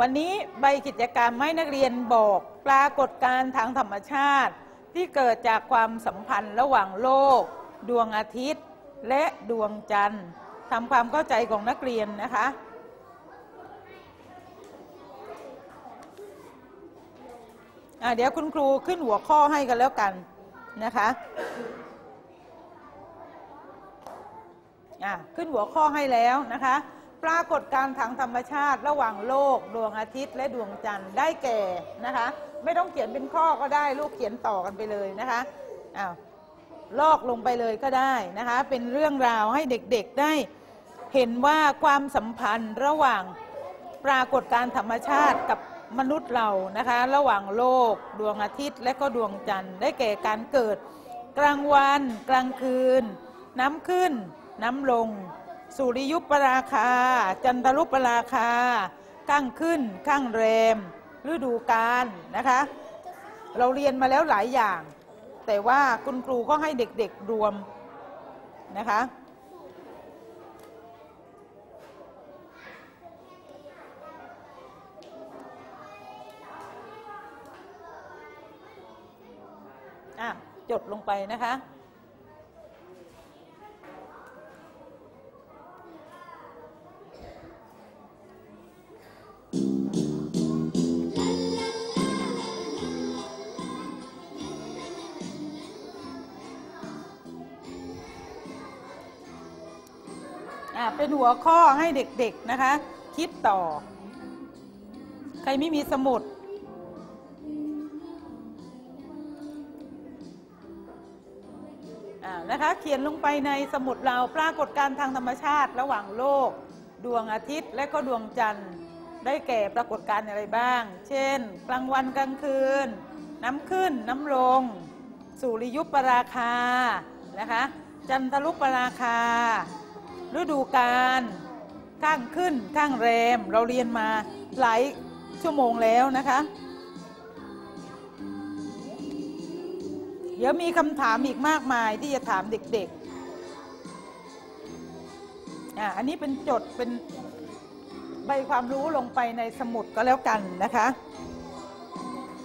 วันนี้ใบกิจกรรมให้นักเรียนบอกปรากฏการณ์ทางธรรมชาติ ที่เกิดจากความสัมพันธ์ระหว่างโลก ดวงอาทิตย์ และดวงจันทร์ทำความเข้าใจของนักเรียนนะคะเดี๋ยวคุณครูขึ้นหัวข้อให้กันแล้วกันนะคะะขึ้นหัวข้อให้แล้วนะคะ ปรากฏการณ์ทางธรรมชาติระหว่างโลก ดวงอาทิตย์ และดวงจันทร์ได้แก่นะคะ ไม่ต้องเขียนเป็นข้อก็ได้ลูกเขียนต่อกันไปเลยนะคะอ้าวลอกลงไปเลยก็ได้นะคะ เป็นเรื่องราวให้เด็กๆได้เห็นว่าความสัมพันธ์ระหว่างปรากฏการธรรมชาติกับมนุษย์เรานะคะ ระหว่างโลก ดวงอาทิตย์ และก็ดวงจันทร์ ได้แก่การเกิด กลางวัน กลางคืน น้ำขึ้น น้ำลง สุริยุปราคา จันทรุปราคา ข้างขึ้น ข้างแรม ฤดูกาลนะคะ เราเรียนมาแล้วหลายอย่าง แต่ว่าคุณครูก็ให้เด็กๆรวมนะคะ จดลงไปนะคะ เป็นหัวข้อให้เด็กๆนะคะ คิดต่อ ใครไม่มีสมุดอ่านะคะ เขียนลงไปในสมุดเราปรากฏการทางธรรมชาติระหว่างโลก ดวงอาทิตย์และก็ดวงจันทร์ ได้แก่ปรากฏการอะไรบ้าง เช่น กลางวันกลางคืน น้ำขึ้นน้ำลง สุริยุปราคา นะคะ จันทรุปราคา ฤดูกาลข้างขึ้นข้างแรม เราเรียนมาหลายชั่วโมงแล้วนะคะ เดี๋ยวมีคำถามอีกมากมายที่จะถามเด็กๆอ่าอันนี้เป็นจดเป็นใบความรู้ลงไปในสมุดก็แล้วกันนะคะ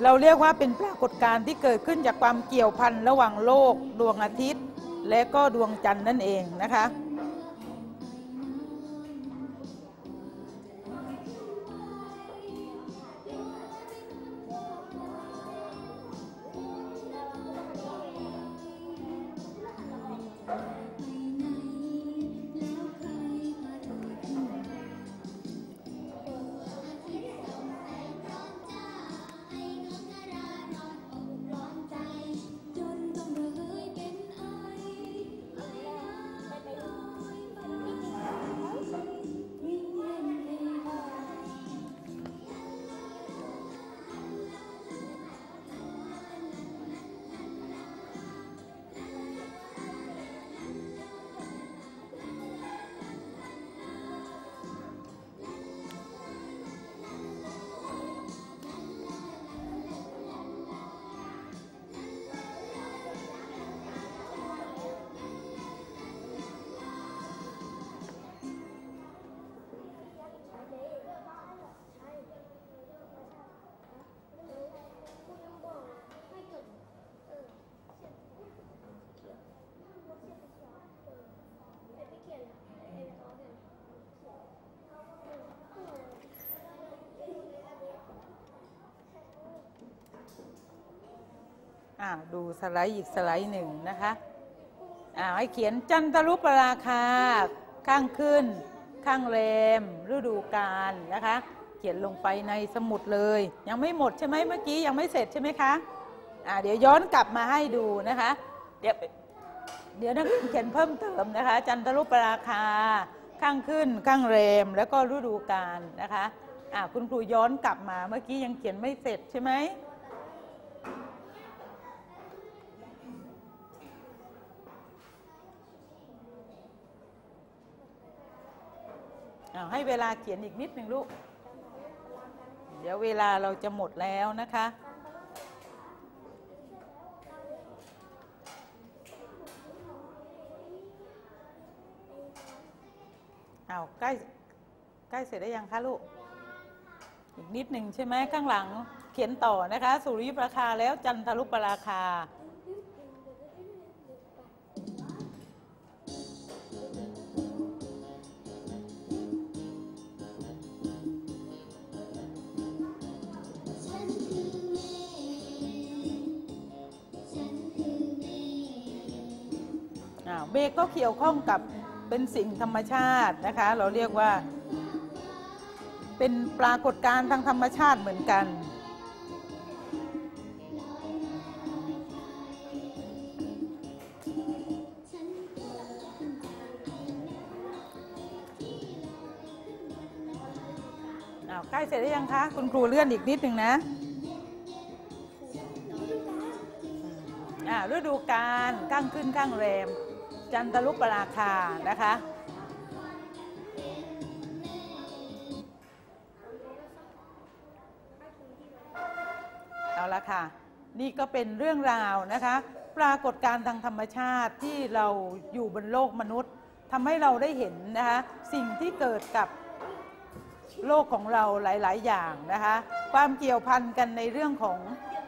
เราเรียกว่าเป็นปรากฏการณ์ที่เกิดขึ้นจากความเกี่ยวพันระหว่างโลก ดวงอาทิตย์ และก็ดวงจันทร์นั่นเองนะคะ อ่าดูสไลด์อีกสไลด์หนึ่งนะคะอ่าให้เขียนจันทรุปราคา ข้างขึ้น ข้างแรมฤดูกาลนะคะ เขียนลงไปในสมุดเลย ยังไม่หมดใช่ไหมเมื่อกี้ยังไม่เสร็จใช่ไหมคะอ่าเดี๋ยวย้อนกลับมาให้ดูนะคะ เดี๋ยวเดี๋ยวนักเรียนเขียนเพิ่มเติมนะคะ จันทรุปราคา ข้างขึ้น ข้างแรม แล้วก็ฤดูกาลนะคะอ่าคุณครูย้อนกลับมาเมื่อกี้ยังเขียนไม่เสร็จใช่ไหม เอาให้เวลาเขียนอีกนิดหนึ่งลูก เดี๋ยวเวลาเราจะหมดแล้วนะคะ เอาใกล้ใกล้เสร็จได้ยังคะลูก อีกนิดหนึ่งใช่ไหมข้างหลังเขียนต่อนะคะ สุริยุปราคาแล้วจันทรุปราคา เบรกก็เกี่ยวข้องกับเป็นสิ่งธรรมชาตินะคะ เราเรียกว่า เป็นปรากฏการณ์ทางธรรมชาติเหมือนกันอ้าวใกล้เสร็จหรือยังคะ คุณครูเลื่อนอีกนิดหนึ่งนะอ่าฤดูกาลข้างขึ้นข้างแรม จันทรุปราคานะคะ เอาละค่ะ นี่ก็เป็นเรื่องราวนะคะ ปรากฏการณ์ทางธรรมชาติที่เราอยู่บนโลกมนุษย์ทำให้เราได้เห็นนะคะ สิ่งที่เกิดกับโลกของเราหลาย ๆ อย่างนะคะ ความเกี่ยวพันกันในเรื่องของ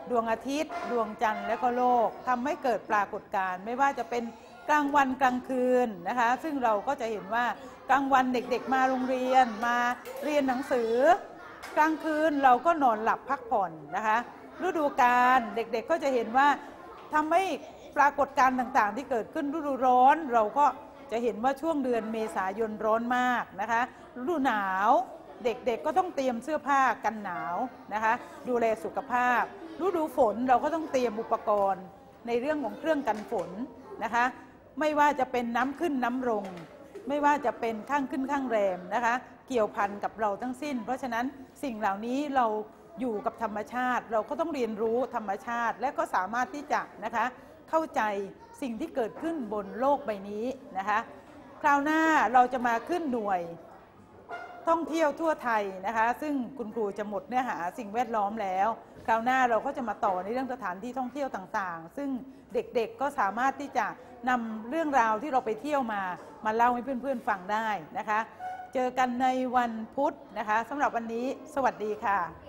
ดวงอาทิตย์ ดวงจันทร์และก็โลกทำให้เกิดปรากฏการณ์ไม่ว่าจะเป็น กลางวันกลางคืนนะคะ ซึ่งเราก็จะเห็นว่ากลางวันเด็กๆมาโรงเรียนมาเรียนหนังสือ กลางคืนเราก็นอนหลับพักผ่อนนะคะ ฤดูกาลเด็กๆก็จะเห็นว่าทำให้ปรากฏการณ์ต่างๆ ที่เกิดขึ้นฤดูร้อน เราก็จะเห็นว่าช่วงเดือนเมษายนร้อนมากนะคะฤดูหนาวเด็กๆก็ต้องเตรียมเสื้อผ้ากันหนาวนะคะ ดูแลสุขภาพฤดูฝนเราก็ต้องเตรียมอุปกรณ์ในเรื่องของเครื่องกันฝนนะคะ ไม่ว่าจะเป็นน้ำขึ้นน้ำลง ไม่ว่าจะเป็นข้างขึ้นข้างแรมนะคะ เกี่ยวพันกับเราทั้งสิ้น เพราะฉะนั้นสิ่งเหล่านี้เราอยู่กับธรรมชาติ เราก็ต้องเรียนรู้ธรรมชาติ และก็สามารถที่จะนะคะเข้าใจสิ่งที่เกิดขึ้นบนโลกใบนี้นะคะคราวหน้าเราจะมาขึ้นหน่วยท่องเที่ยวทั่วไทยนะคะ ซึ่งคุณครูจะหมดเนื้อหาสิ่งแวดล้อมแล้ว คราวหน้าเราก็จะมาต่อในเรื่องสถานที่ท่องเที่ยวต่างๆ ซึ่งเด็กๆก็สามารถที่จะ นำเรื่องราวที่เราไปเที่ยวมามาเล่าให้เพื่อนๆฟังได้นะคะ เจอกันในวันพุธนะคะสำหรับวันนี้สวัสดีค่ะ